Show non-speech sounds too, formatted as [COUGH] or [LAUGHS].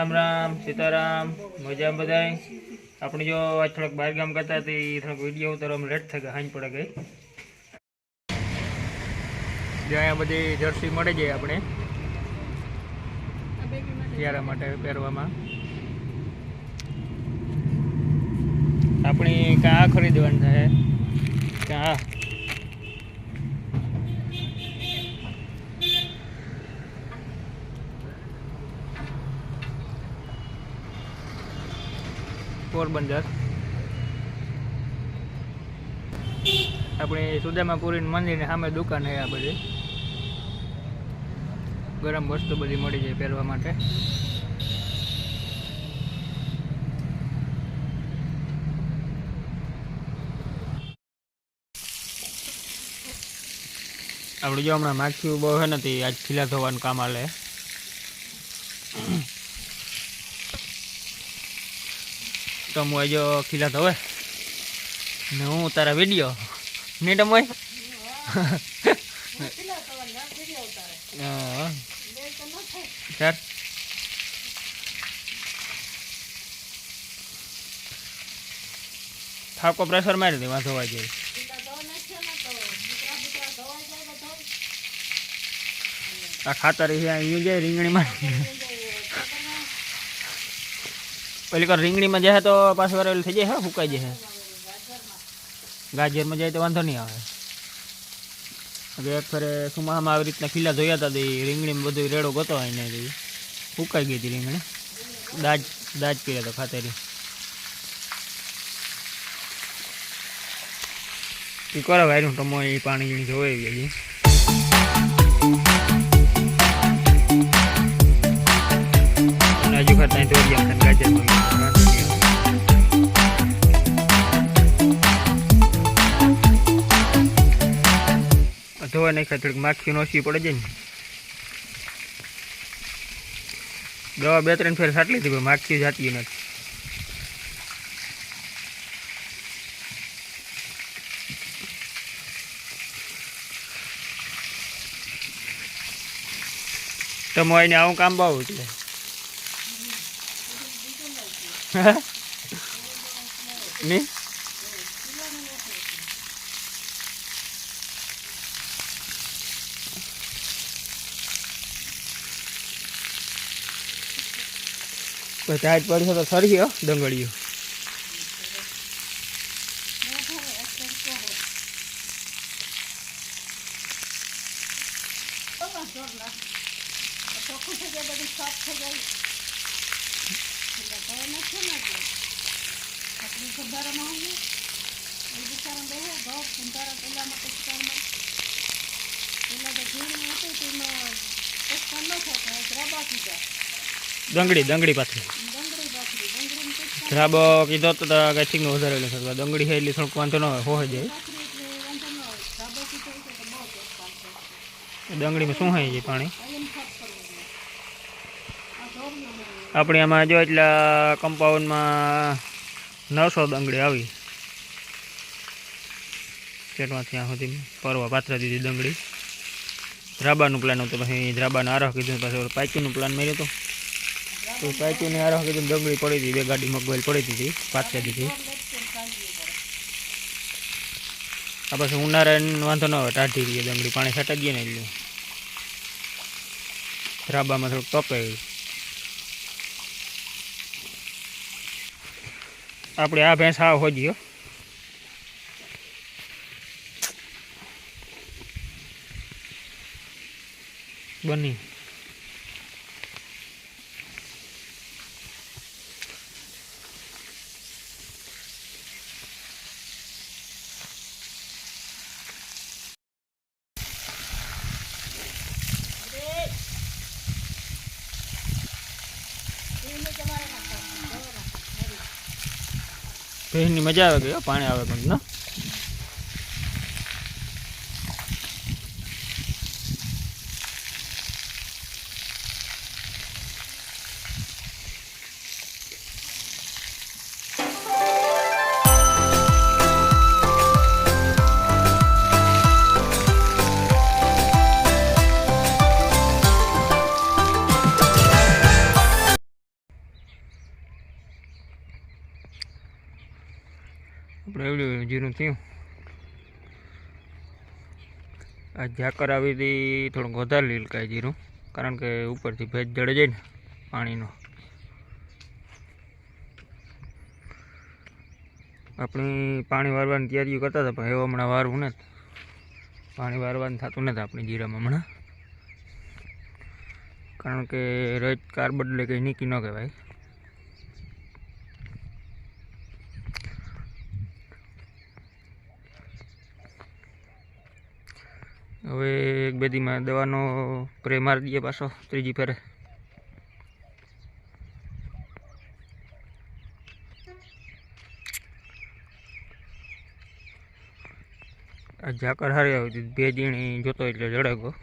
રામ રામ, સીતારામ મજા બધાય? આપણે જો આજ થોડાક બહાર ગામ કરતા હતી થોડોક વીડિયો ઉતારો લેટ થઈ ગયા, હાંજ પડે ગઈ. જો બધી જર્સી મળે છે આપણે, શિયાળા માટે પહેરવામાં. આપણી કાં ખરીદવાની થાય કાં પોરબંદર આપણે સુદામાપુરી મંદિરની સામે દુકાન છે આ બધી. ગરમ વસ્તુ બધી મળી જાય પહેરવા માટે. આપણે જો હમણાં માખ્યું બહુ હે નથી આજ ખીલા થવાનું કામ આલે તો હું જો ખીલા ધોવે. ને હું તારા વીડિયો ને ટમોય સર થાકો પ્રેશર મારી દે, વાંધો જાય આ ખાતર અહીંયા જાય રીંગણીમાં પેલી વાર રીંગણીમાં જાય તો પાછું વાર થઈ જાય, હા ફૂકાઈ જાય. ગાજરમાં જાય તો વાંધો નહીં આવે. એક ફરે સુમાહામાં આવી રીતના ખીલા ધોયા હતા તે રીંગણીમાં બધું રેડો ગતો હોય ને ફૂકાઈ ગઈ હતી રીંગણી. દાજ દાજ પીયા તો ખાતરી. એ કરો વાયરું ટમો એ પાણી જોવે અને હજુ ખાત ત્યાં ધોરી આપણે ગાજરમાં ધોવા નહીં ખાય થોડીક માખી નોસી પડે છે ને દવા બે ત્રણ ફેર સાટલી હતી માખી જાતી નથી તો મોઈને આવું કામ બહુ એટલે [LAUGHS] નહીં કોઈ ટાઈટ પડશે તો સરી ગયો ડંગળીઓ દંગડી દંગડી પાછી ધ્રાબો કીધો તો કઈ નો વધારે એટલે થતો દંગડી છે એટલે થોડુંક વાંધો ન હોય હોય જાય. દંગડીમાં શું હોય છે પાણી? આપણે આમાં જો એટલા કમ્પાઉન્ડમાં નવસો દંગડી આવી. પેટમાં ત્યાં સુધી પરવા પાથરા દીધી દંગડી ધ્રાબાનું પ્લાન હતું, પછી ધ્રાબાને આરોહ કીધું, પછી પાઇકીનું પ્લાન મેળ્યો હતો. તો પાઇકીને આરોહ કીધું દંગડી પડી હતી, બે ગાડી મગવાઈલ પડી હતી પાથરા દીધી. આ પછી ઉનાળાને વાંધો ન આવે, ટાઢી રહી દંગડી પાણી છટકીએ ને એટલે. ધ્રાબામાં થોડુંક તપે આપણે આ ભેંસ આ હોજી બની. ભેંસની મજા આવે ગઈ પાણી આવે પણ ના? એવડું જીરું થયું. આ ઝાકર આવી હતી, થોડુંક વધારે લીલકાય જીરું, કારણ કે ઉપરથી ભેજ જડે જાય ને પાણીનો. આપણી પાણી વારવાની તૈયારીઓ કરતા હતા, પણ એવું હમણાં વારવું નથી. પાણી વારવાનું થતું નથી આપણી જીરામાં હમણાં. કારણ કે રજ કાર બદલે કંઈ નીકી ન કહેવાય. હવે એક બેદીમાં દવાનો સ્પ્રે મારી દઈએ પાછો, ત્રીજી ફેરે. આ ઝાકર હારી આવી હતી, બે જીણી જોતો એટલે જડે ગયો.